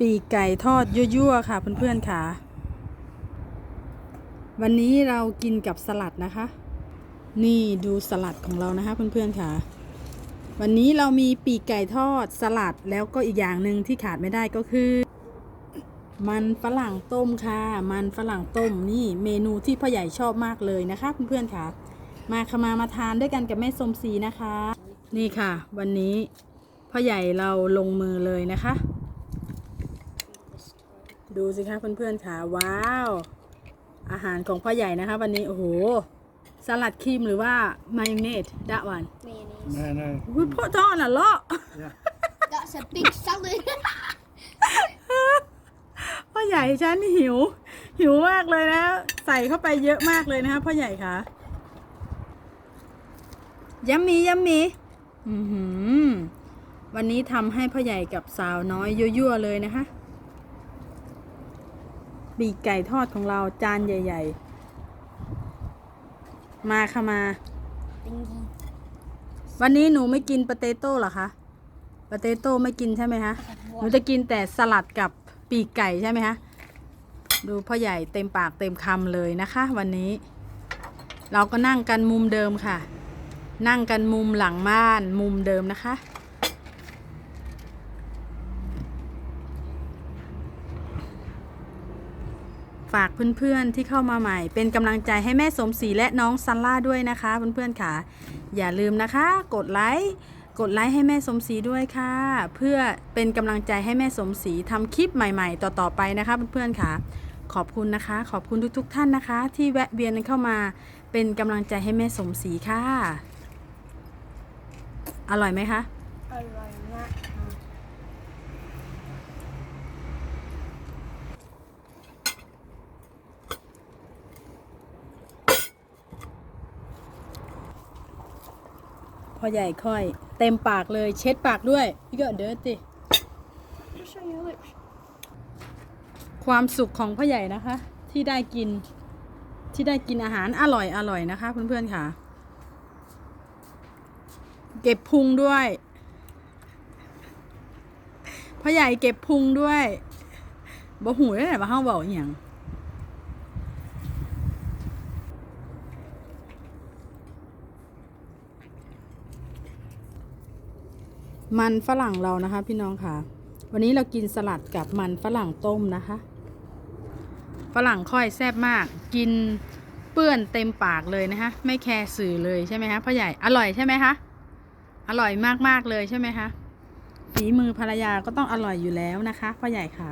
ปีกไก่ทอดยั่วๆค่ะเพื่อนๆค่ะ วันนี้เรากินกับสลัดนะคะ นี่ดูสลัดของเรานะคะเพื่อนๆค่ะ วันนี้เรามีปีกไก่ทอดสลัดแล้วก็อีกอย่างหนึ่งที่ขาดไม่ได้ก็คือ มันฝรั่งต้มค่ะ มันฝรั่งต้มนี่เมนูที่พ่อใหญ่ชอบมากเลยนะคะเพื่อนๆค่ะ มาขมามาทานด้วยกันกับแม่สมศรีนะคะ นี่ค่ะ วันนี้พ่อใหญ่เราลงมือเลยนะคะ ดูสิคะเพื่อนๆค่ะว้าว อาหารของพ่อใหญ่นะคะ วันนี้ โอ้โห สลัดครีมหรือว่า มายองเนสดะวัน Mayonnaise. No, no. อุ้ยพ่อทอดอะเลาะ Yeah. That's a big salad. พ่อใหญ่ฉันหิว หิวมากเลยนะ ใส่เข้าไปเยอะมากเลยนะคะพ่อใหญ่คะยัมมียัมมีอือหือวันนี้ทำให้พ่อใหญ่กับสาวน้อยยั่วๆเลยนะคะ ปีกไก่ทอดของเราจานใหญ่ ๆ มาค่ะมา Thingy. วันนี้หนูไม่กินปาเตโต้เหรอคะปาเตโต้ไม่กินใช่ไหมคะหนูจะกินแต่สลัดกับปีกไก่ใช่ไหมคะดูพ่อใหญ่เต็มปากเต็มคำเลยนะคะ วันนี้ เราก็นั่งกันมุมเดิมค่ะ นั่งกันมุมหลังบ้านมุมเดิมนะคะ ฝากเพื่อนๆที่เข้ามาใหม่ เป็นกำลังใจให้แม่สมศรีและน้องซันล่าด้วยนะคะเพื่อนๆค่ะ อย่าลืมนะคะ กดไลค์กดไลค์ให้แม่สมศรีด้วยค่ะ เพื่อเป็นกำลังใจให้แม่สมศรีทำคลิปใหม่ ๆ ต่อๆไปนะคะเพื่อนๆค่ะ ขอบคุณนะคะ ขอบคุณทุกๆ ท่านนะคะ ที่แวะเวียนเข้ามาเป็นกำลังใจให้แม่สมศรีค่ะ อร่อยไหมคะ I like that. พอใหญ่ค่อย เต็มปากเลยเช็ดปากด้วยพี่ก็เดิร์ติความสุขของพ่อใหญ่นะคะ ที่ได้กิน ที่ได้กินอาหารอร่อยอร่อยนะคะ เพื่อนๆค่ะ เก็บพุงด้วยพ่อใหญ่เก็บพุงด้วยบ่หูได้ไหนมาเฮาเบาอย่าง มันฝรั่งเรานะคะ พี่น้องค่ะ วันนี้เรากินสลัดกับมันฝรั่งต้มนะคะ ฝรั่งค่อยแซ่บมาก กินเปื้อนเต็มปากเลยนะคะ ไม่แคร์สื่อเลยใช่ไหมคะพ่อใหญ่อร่อยใช่ไหมคะอร่อยมากๆเลยใช่ไหมคะฝีมือภรรยาก็ต้องอร่อยอยู่แล้วนะคะพ่อใหญ่ค่ะ